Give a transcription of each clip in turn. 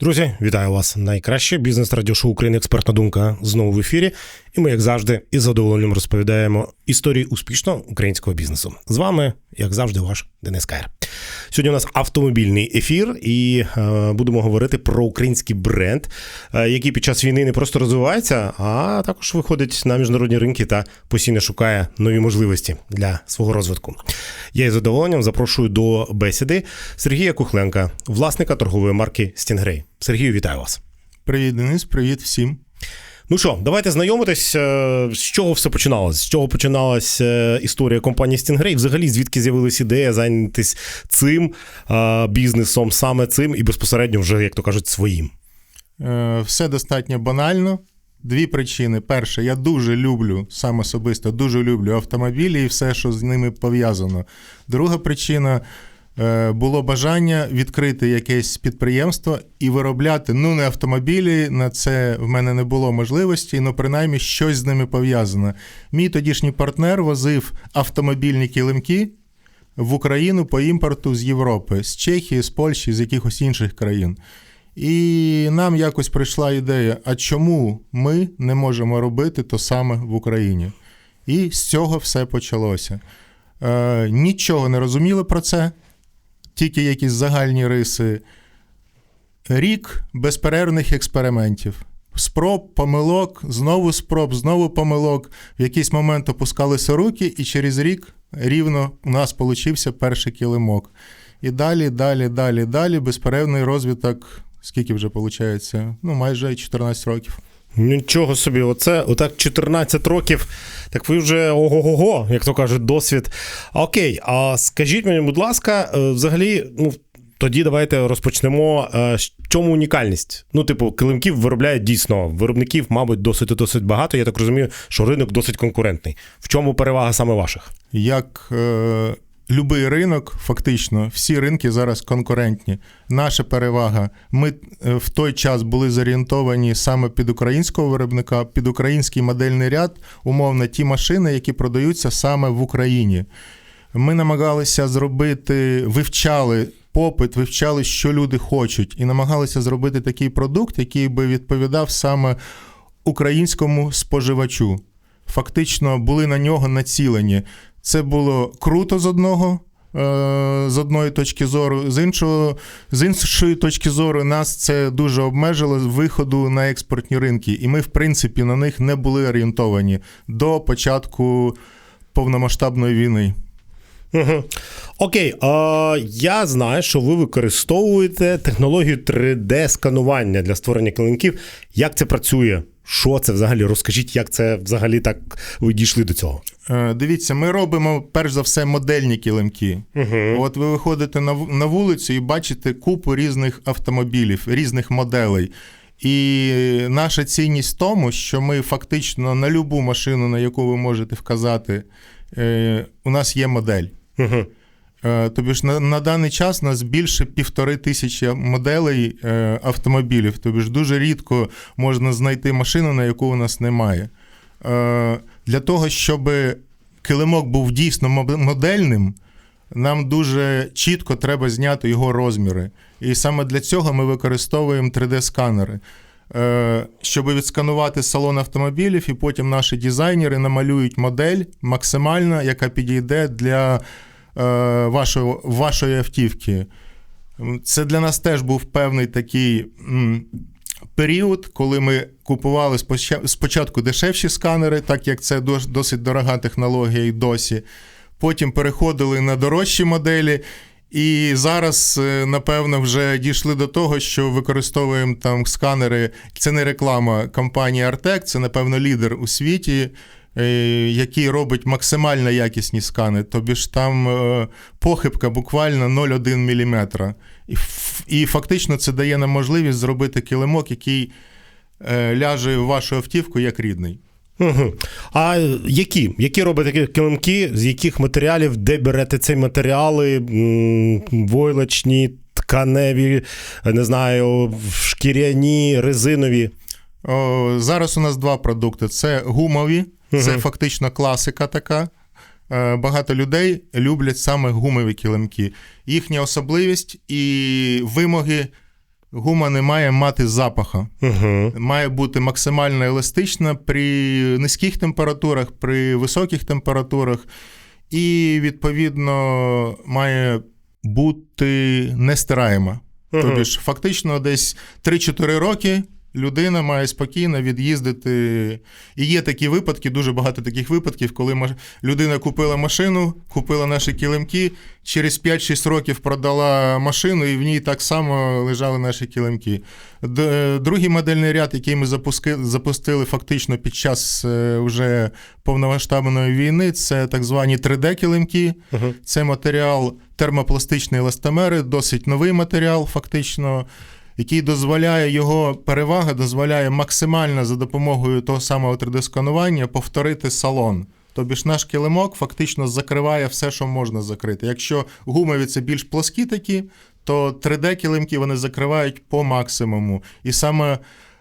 Друзі, вітаю вас! Найкраще бізнес радіошоу України Експертна думка знову в ефірі. І ми, як завжди, із задоволенням розповідаємо історії успішного українського бізнесу. З вами, як завжди, ваш Денис Кайр. Сьогодні у нас автомобільний ефір, і е, будемо говорити про український бренд, е, який під час війни не просто розвивається, а також виходить на міжнародні ринки та постійно шукає нові можливості для свого розвитку. Я із задоволенням запрошую до бесіди Сергія Кухленка, власника торгової марки Стінгрей. Сергію, вітаю вас. Привіт, Денис, привіт всім. Ну що, давайте знайомитись, е, з чого все починалось, з чого починалася е, історія компанії Stingray, взагалі звідки з'явилась ідея зайнятися цим е, бізнесом, саме цим, і безпосередньо вже, як то кажуть, своїм. Все достатньо банально. Дві причини. Перше, я дуже люблю, сам особисто дуже люблю автомобілі і все, що з ними пов'язано. Друга причина було бажання відкрити якесь підприємство і виробляти ну не автомобілі. На це в мене не було можливості, але принаймні щось з ними пов'язане. Мій тодішній партнер возив автомобільні килимки в Україну по імпорту з Європи, з Чехії, з Польщі, з якихось інших країн. І нам якось прийшла ідея: а чому ми не можемо робити то саме в Україні? І з цього все почалося. Е, нічого не розуміли про це, тільки якісь загальні риси. Рік безперервних експериментів. Спроб, помилок, знову спроб, знову помилок. В якийсь момент опускалися руки, і через рік рівно у нас получився перший килимок. І далі, далі, далі, далі, безперервний розвиток. Скільки вже виходить? Ну, майже 14 років. Нічого собі, оце отак 14 років. Так ви вже ого-го, як то кажуть, досвід. Окей, а скажіть мені, будь ласка, е, взагалі, ну. Тоді давайте розпочнемо. е, з Чому унікальність? Ну, типу, килимків виробляють дійсно. Виробників, мабуть, досить досить багато. Я так розумію, що ринок досить конкурентний. В чому перевага саме ваших? Як е, любий ринок, фактично, всі ринки зараз конкурентні. Наша перевага. Ми е, в той час були зорієнтовані саме під українського виробника, під український модельний ряд, умовно, ті машини, які продаються саме в Україні. Ми намагалися зробити, вивчали попит, вивчали, що люди хочуть, і намагалися зробити такий продукт, який би відповідав саме українському споживачу. Фактично були на нього націлені. Це було круто з одного. е, З одної точки зору, з іншого, з іншої точки зору, нас це дуже обмежило з виходу на експортні ринки, і ми, в принципі, на них не були орієнтовані до початку повномасштабної війни. Угу. Окей, а, я знаю, що ви використовуєте технологію 3D-сканування для створення килимків. Як це працює? Що це взагалі? Розкажіть, як це взагалі так ви дійшли до цього? Е, Дивіться, ми робимо перш за все модельні килимки. Угу. От ви виходите на вулицю і бачите купу різних автомобілів, різних моделей. І наша цінність в тому, що ми фактично на любу машину, на яку ви можете вказати, е, у нас є модель. Угу. Е, Тобі ж на, на даний час нас більше півтори тисячі моделей е, автомобілів. Тобі ж дуже рідко можна знайти машину, на яку у нас немає. Е, для того, щоб килимок був дійсно модельним, нам дуже чітко треба зняти його розміри. І саме для цього ми використовуємо 3D-сканери. Е, Щоб відсканувати салон автомобілів, і потім наші дизайнери намалюють модель максимальна, яка підійде для вашої, вашої автівки. Це для нас теж був певний такий період, коли ми купували спочатку дешевші сканери, так як це досить дорога технологія і досі. Потім переходили на дорожчі моделі. І зараз, е, напевно, вже дійшли до того, що використовуємо там сканери. Це не реклама компанії Артек, це, напевно, лідер у світі, е, який робить максимально якісні скани. Тобі ж там е, похибка буквально 0,1 мм. І, і фактично це дає нам можливість зробити килимок, який е, ляже в вашу автівку як рідний. Угу. А які? Які робите килимки? З яких матеріалів, де берете ці матеріали? Войлочні, тканеві, не знаю, шкіряні, резинові. О, зараз у нас два продукти: це гумові, це фактично класика така. Е, Багато людей люблять саме гумові килимки. Їхня особливість і вимоги гума не має мати запаха. Угу. Має бути максимально еластична при низьких температурах, при високих температурах, і, відповідно, має бути нестираєма. Мгм. Тобто фактично, десь 3-4 роки людина має спокійно від'їздити. І є такі випадки, дуже багато таких випадків, коли людина купила машину, купила наші килимки, через 5-6 років продала машину, і в ній так само лежали наші килимки. Другий модельний ряд, який ми запустили фактично під час е, вже повномасштабної війни, це так звані 3D-килимки. Угу. Це матеріал термопластичний еластомери, досить новий матеріал, фактично, який дозволяє його перевага, дозволяє максимально за допомогою того самого 3D-сканування повторити салон. Тобі ж наш килимок фактично закриває все, що можна закрити. Якщо гумові це більш плоскі такі, то 3D-килимки вони закривають по максимуму. І саме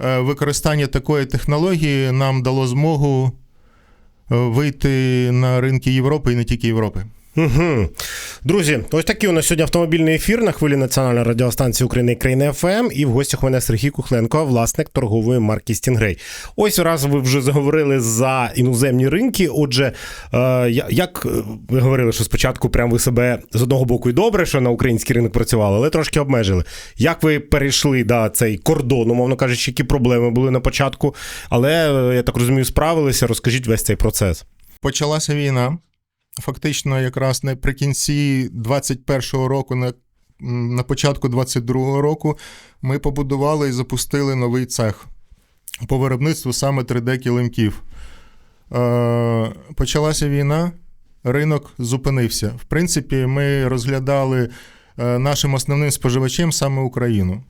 е, використання такої технології нам дало змогу е, вийти на ринки Європи і не тільки Європи. Угу. Друзі, ось такий у нас сьогодні автомобільний ефір на хвилі Національної радіостанції України країни ФМ. І в гостях у мене Сергій Кухленко, власник торгової марки Стінгрей. Ось раз ви вже заговорили за іноземні ринки. Отже, е, як е, ви говорили, що спочатку прям ви себе з одного боку і добре, що на український ринок працювали, але трошки обмежили. Як ви перейшли да, цей кордон, умовно кажучи, які проблеми були на початку, але е, я так розумію, справилися. Розкажіть весь цей процес. Почалася війна. Фактично, якраз наприкінці 21-го року, на, на початку 22-го року, ми побудували і запустили новий цех по виробництву саме 3D-килимків. Е, почалася війна, ринок зупинився. В принципі, ми розглядали е, нашим основним споживачем саме Україну.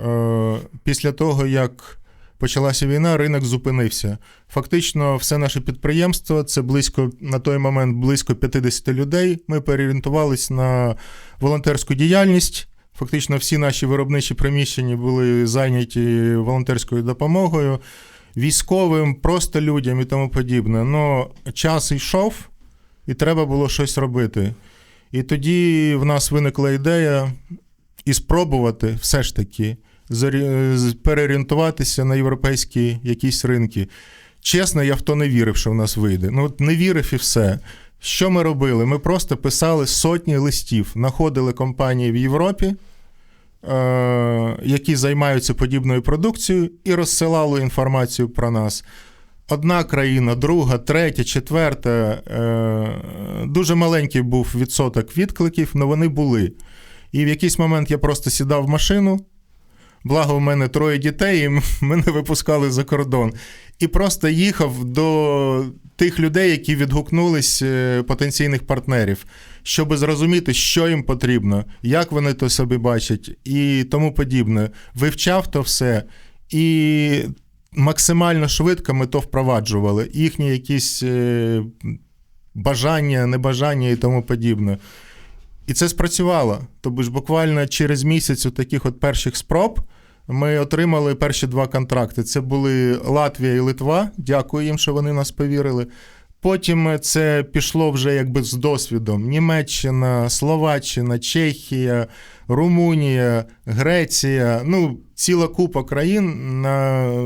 Е, після того, як почалася війна, ринок зупинився. Фактично, все наше підприємство це близько на той момент близько 50 людей. Ми переорієнтувались на волонтерську діяльність. Фактично, всі наші виробничі приміщення були зайняті волонтерською допомогою, військовим, просто людям і тому подібне. Но час йшов, і треба було щось робити. І тоді в нас виникла ідея і спробувати все ж таки переорієнтуватися на європейські якісь ринки. Чесно, я в то не вірив, що в нас вийде. Ну, от не вірив і все. Що ми робили? Ми просто писали сотні листів, знаходили компанії в Європі, е- які займаються подібною продукцією, і розсилали інформацію про нас. Одна країна, друга, третя, четверта. Е- дуже маленький був відсоток відкликів, але вони були. І в якийсь момент я просто сідав в машину. Благо, в мене троє дітей, і мене випускали за кордон. І просто їхав до тих людей, які відгукнулись е, потенційних партнерів, щоб зрозуміти, що їм потрібно, як вони то собі бачать, і тому подібне. Вивчав то все. І максимально швидко ми то впроваджували. Їхні якісь е, бажання, небажання і тому подібне. І це спрацювало. Тобто ж буквально через місяць у таких от перших спроб ми отримали перші два контракти. Це були Латвія і Литва. Дякую їм, що вони нас повірили. Потім це пішло вже якби з досвідом: Німеччина, Словаччина, Чехія, Румунія, Греція. Ну, ціла купа країн.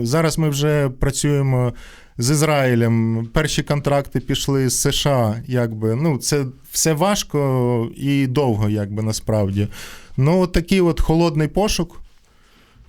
Зараз ми вже працюємо з Ізраїлем. Перші контракти пішли з США. Якби. Ну, це все важко і довго, якби насправді. Ну, от такий от холодний пошук.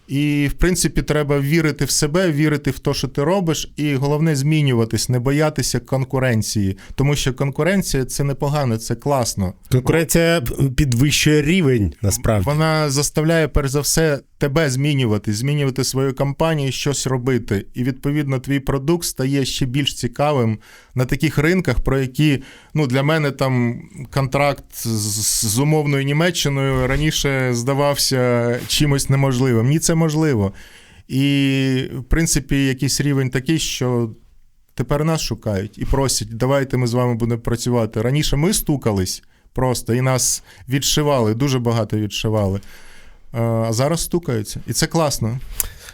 І, в принципі, треба вірити в себе, вірити в те, що ти робиш, і головне змінюватись, не боятися конкуренції. Тому що конкуренція це непогано, це класно. Конкуренція підвищує рівень насправді. Вона заставляє, перш за все, тебе змінювати, змінювати свою компанію, щось робити. І відповідно твій продукт стає ще більш цікавим на таких ринках, про які ну для мене там контракт з, з умовною Німеччиною раніше здавався чимось неможливим. Ні, це можливо. І, в принципі, якийсь рівень такий, що. Тепер нас шукають і просять, давайте ми з вами будемо працювати. Раніше ми стукались просто і нас відшивали, дуже багато відшивали. Е, А зараз стукаються. І це класно.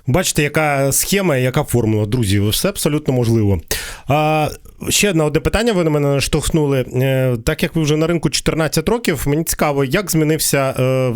Бачите, яка схема, яка формула, друзі, все абсолютно можливо. А, Ще одне одне питання. Ви на мене наштовхнули. Е, Так як ви вже на ринку 14 років, мені цікаво, як змінився е,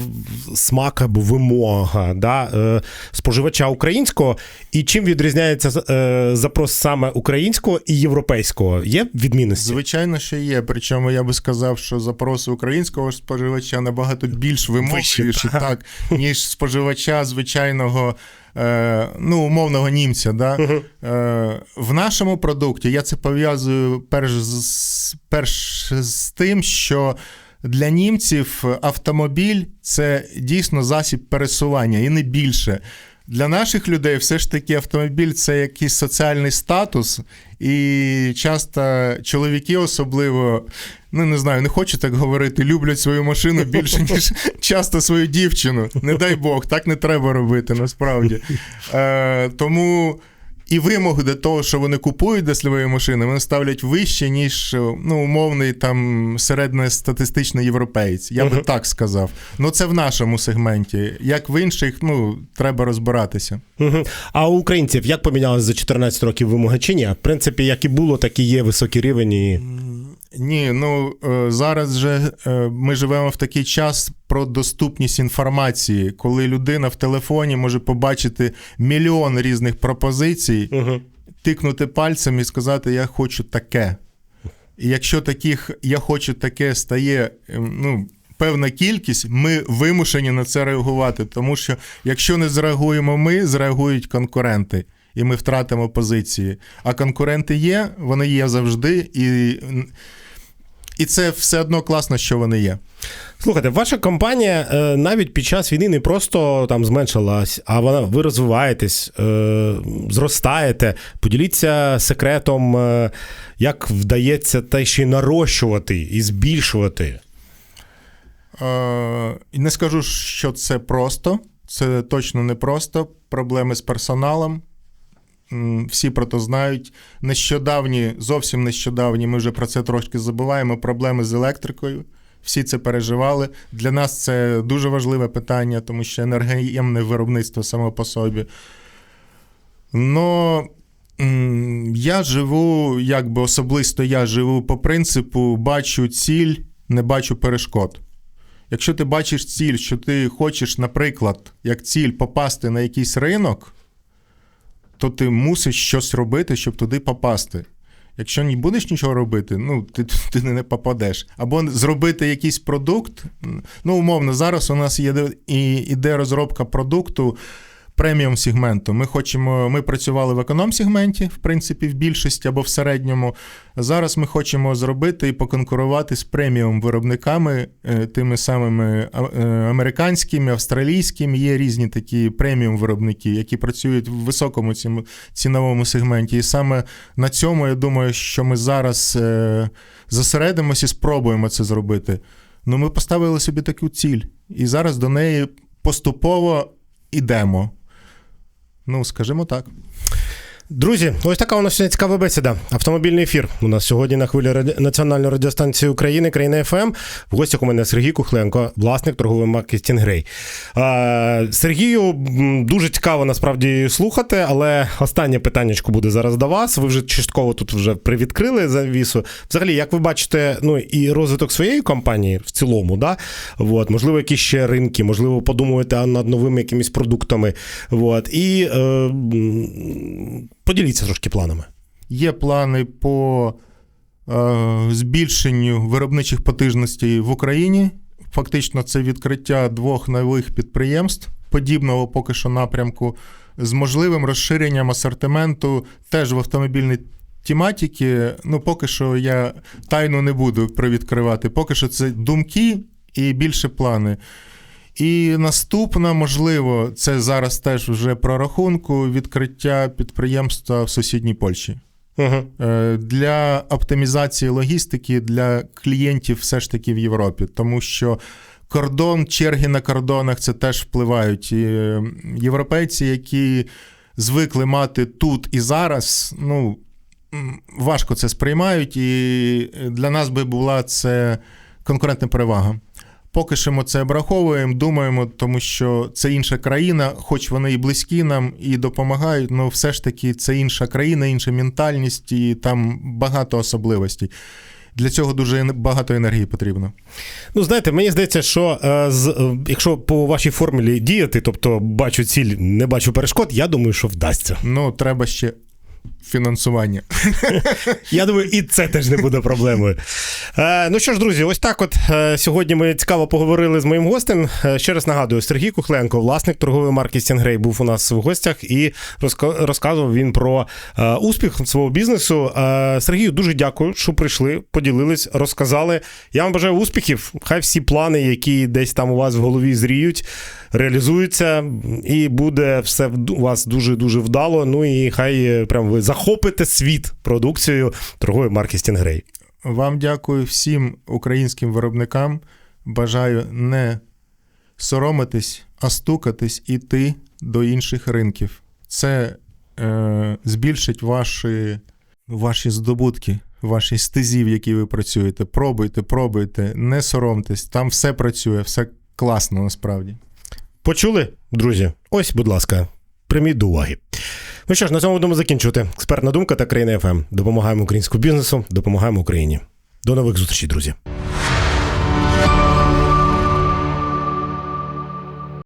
смак або вимога да, е, споживача українського, і чим відрізняється е, запрос саме українського і європейського? Є відмінності? Звичайно, що є. Причому я би сказав, що запроси українського споживача набагато більш вимогливіші, так. так, ніж споживача звичайного. Е, ну, умовного німця. Да? Е, в нашому продукті я це пов'язую перш з, перш з тим, що для німців автомобіль це дійсно засіб пересування і не більше. Для наших людей все ж таки автомобіль це якийсь соціальний статус, і часто чоловіки особливо, ну не знаю, не хочу так говорити, люблять свою машину більше, ніж часто свою дівчину. Не дай Бог, так не треба робити насправді. Е, тому і вимоги до того, що вони купують до своєї машини, вони ставлять вище, ніж ну, умовний там середньостатистичний європейць. Я би так сказав. Ну це в нашому сегменті. Як в інших, ну треба розбиратися. А у українців як помінялися за 14 років вимоги чи ні? В принципі, як і було, так і є високий рівень. І... Ні, ну е, зараз же е, ми живемо в такий час про доступність інформації, коли людина в телефоні може побачити мільйон різних пропозицій, Угу. тикнути пальцем і сказати Я хочу таке. І якщо таких я хочу таке стає ем, ну, певна кількість, ми вимушені на це реагувати. Тому що якщо не зреагуємо ми, зреагують конкуренти. І ми втратимо позиції. А конкуренти є, вони є завжди, і, і це все одно класно, що вони є. Слухайте, ваша компанія е, навіть під час війни не просто там зменшилась, а вона ви розвиваєтесь, е, зростаєте. Поділіться секретом, е, як вдається та ще й нарощувати і збільшувати. Не скажу, що це просто. Це точно не просто. Проблеми з персоналом. Всі про то знають. Нещодавні, зовсім нещодавні, ми вже про це трошки забуваємо. Проблеми з електрикою. Всі це переживали. Для нас це дуже важливе питання, тому що енергоємне виробництво само по собі. Но я живу, якби особисто я живу по принципу, бачу ціль, не бачу перешкод. Якщо ти бачиш ціль, що ти хочеш, наприклад, як ціль попасти на якийсь ринок, то ти мусиш щось робити, щоб туди попасти. Якщо не будеш нічого робити, ну ти, ти не попадеш. Або зробити якийсь продукт. Ну, умовно, зараз у нас є іде розробка продукту преміум сегменту. Ми хочемо, ми працювали в економ-сегменті, в принципі, в більшості або в середньому. Зараз ми хочемо зробити і поконкурувати з преміум виробниками, е, тими самими е, американськими, австралійськими. Є різні такі преміум виробники, які працюють в високому цім- ціновому сегменті. І саме на цьому я думаю, що ми зараз е, зосередимося і спробуємо це зробити. Ну, ми поставили собі таку ціль, і зараз до неї поступово йдемо. Ну, скажімо так. Друзі, ось така у нас сьогодні цікава бесіда. Автомобільний ефір. У нас сьогодні на хвилі раді... Національної радіостанції України, країна ФМ. В гостях у мене Сергій Кухленко, власник торгової марки Стінгрей. А, Сергію дуже цікаво насправді слухати, але останнє питаннячко буде зараз до вас. Ви вже частково тут вже привідкрили завісу. Взагалі, як ви бачите, ну і розвиток своєї компанії в цілому, да? От, можливо, якісь ще ринки, можливо, подумуєте над новими якимись продуктами. От, і е, поділіться трошки планами. Є плани по е, збільшенню виробничих потужностей в Україні. Фактично, це відкриття двох нових підприємств подібного поки що напрямку з можливим розширенням асортименту теж в автомобільній тематики. Ну, поки що я тайну не буду привідкривати. Поки що це думки і більше плани. І наступна, можливо, це зараз теж вже про рахунку відкриття підприємства в сусідній Польщі. Е, Для оптимізації логістики для клієнтів все ж таки в Європі, тому що кордон, черги на кордонах це теж впливають. І е, європейці, які звикли мати тут і зараз, ну важко це сприймають, і для нас би була це конкурентна перевага. Поки що ми це обраховуємо, думаємо, тому що це інша країна, хоч вони і близькі нам і допомагають, але все ж таки це інша країна, інша ментальність, і там багато особливостей. Для цього дуже багато енергії потрібно. Ну, знаєте, мені здається, що е, з, е, якщо по вашій формулі діяти, тобто бачу ціль, не бачу перешкод, я думаю, що вдасться. Ну, треба ще фінансування. Я думаю, і це теж не буде проблемою. Е, ну що ж, друзі, ось так. От е, сьогодні ми цікаво поговорили з моїм гостем. Е, ще раз нагадую, Сергій Кухленко, власник торгової марки Стінгрей, був у нас в гостях і розка- розказував він про успіх свого бізнесу. Сергію, дуже дякую, що прийшли, поділились, розказали. Я вам бажаю успіхів. Хай всі плани, які десь там у вас в голові зріють, реалізуються, і буде все у вас дуже дуже вдало. Ну і хай е, прям ви захопите світ продукцією торгової марки Стінгрей. Вам дякую всім українським виробникам. Бажаю не соромитись, а стукатись і йти до інших ринків. Це е, збільшить ваші, ваші здобутки, ваші стезі, в які ви працюєте. Пробуйте, пробуйте, не соромтесь. Там все працює, все класно насправді. Почули, друзі? Ось, будь ласка, прийміть до уваги. Ну що ж, на цьому будемо закінчувати. Експертна думка та країна ФМ. Допомагаємо українському бізнесу, допомагаємо Україні. До нових зустрічей, друзі.